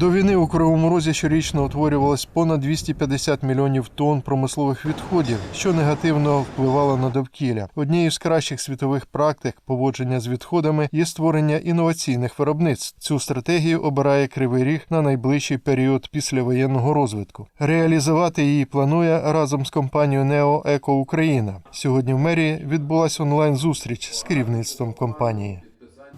До війни у Кривому Розі щорічно утворювалось понад 250 мільйонів тонн промислових відходів, що негативно впливало на довкілля. Однією з кращих світових практик поводження з відходами є створення інноваційних виробництв. Цю стратегію обирає Кривий Ріг на найближчий період післявоєнного розвитку. Реалізувати її планує разом з компанією Нео Еко Україна. Сьогодні в мерії відбулася онлайн зустріч з керівництвом компанії.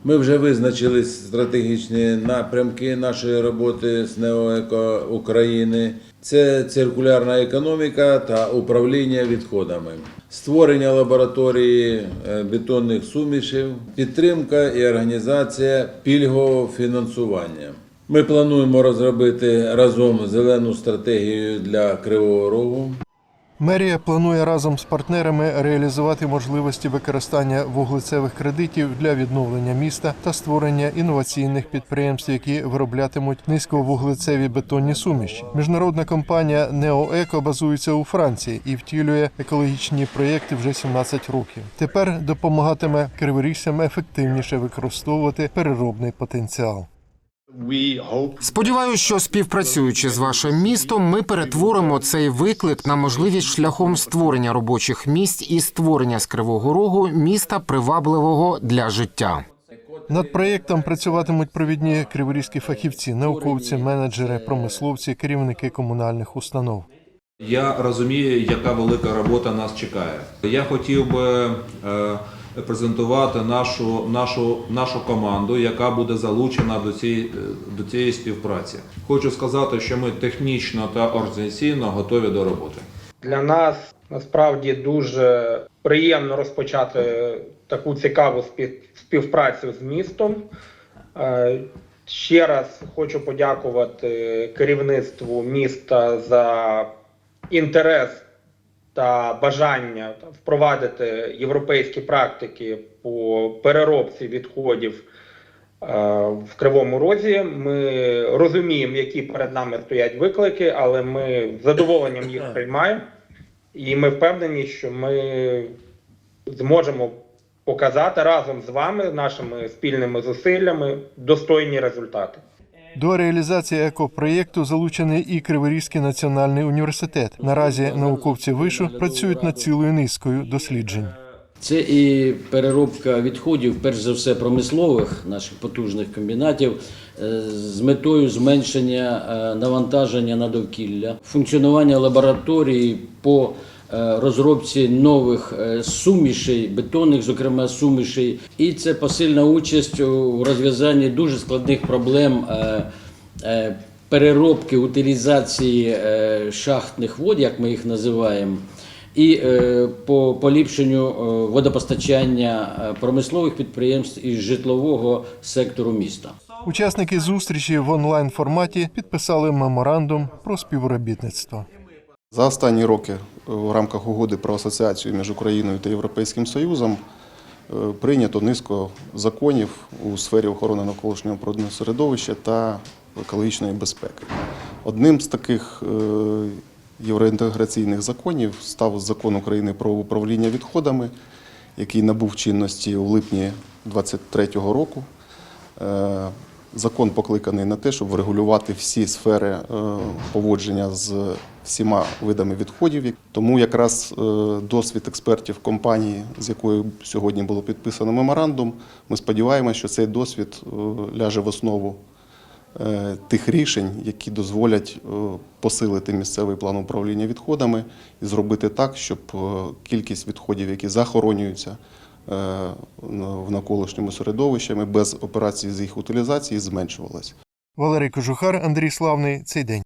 Ми вже визначили стратегічні напрямки нашої роботи з НЕОЕКО України. Це циркулярна економіка та управління відходами, створення лабораторії е, бетонних сумішів, підтримка і організація пільгового фінансування. Ми плануємо розробити разом зелену стратегію для Кривого Рогу. Мерія планує разом з партнерами реалізувати можливості використання вуглецевих кредитів для відновлення міста та створення інноваційних підприємств, які вироблятимуть низьковуглецеві бетонні суміші. Міжнародна компанія «Неоеко» базується у Франції і втілює екологічні проєкти вже 17 років. Тепер допомагатиме криворіжцям ефективніше використовувати переробний потенціал. Сподіваюся, що співпрацюючи з вашим містом, ми перетворимо цей виклик на можливість шляхом створення робочих місць і створення з кривого рогу міста привабливого для життя. Над проєктом працюватимуть провідні криворізькі фахівці, науковці, менеджери, промисловці, керівники комунальних установ. Я розумію, яка велика робота нас чекає. Я хотів би е, презентувати нашу, нашу, нашу команду, яка буде залучена до цієї, е, до цієї співпраці. Хочу сказати, що ми технічно та організаційно готові до роботи. Для нас насправді дуже приємно розпочати таку цікаву спів- співпрацю з містом. Е, Ще раз хочу подякувати керівництву міста за інтерес та бажання впровадити європейські практики по переробці відходів е, в Кривому Розі. Ми розуміємо, які перед нами стоять виклики, але ми з задоволенням їх приймаємо. І ми впевнені, що ми зможемо показати разом з вами, нашими спільними зусиллями, достойні результати. До реалізації екопроєкту залучений і Криворізький національний університет. Наразі науковці вишу працюють над цілою низкою досліджень. Це і переробка відходів, перш за все, промислових наших потужних комбінатів е, з метою зменшення е, навантаження на довкілля, функціонування лабораторії по розробці нових е, сумішей, бетонних, зокрема сумішей, і це посильна участь у розв'язанні дуже складних проблем. е, е, Переробки утилізації е, шахтних вод, як ми їх називаємо, і е, по поліпшенню е, водопостачання е, промислових підприємств і житлового сектору міста. Учасники зустрічі в онлайн форматі підписали меморандум про співробітництво. За останні роки в рамках угоди про асоціацію між Україною та Європейським Союзом е, прийнято низку законів у сфері охорони навколишнього природного середовища та екологічної безпеки. Одним з таких е, євроінтеграційних законів став закон України про управління відходами, який набув чинності у липні 2023 року. Е, Закон покликаний на те, щоб врегулювати всі сфери е, поводження з всіма видами відходів. Тому якраз е, досвід експертів компанії, з якою сьогодні було підписано меморандум, ми сподіваємося, що цей досвід е, ляже в основу е, тих рішень, які дозволять посилити місцевий план управління відходами і зробити так, щоб кількість відходів, які захоронюються в навколишньому середовищі, без операцій з їх утилізації зменшувалась. Валерій Кожухар, Андрій Славний. Цей день.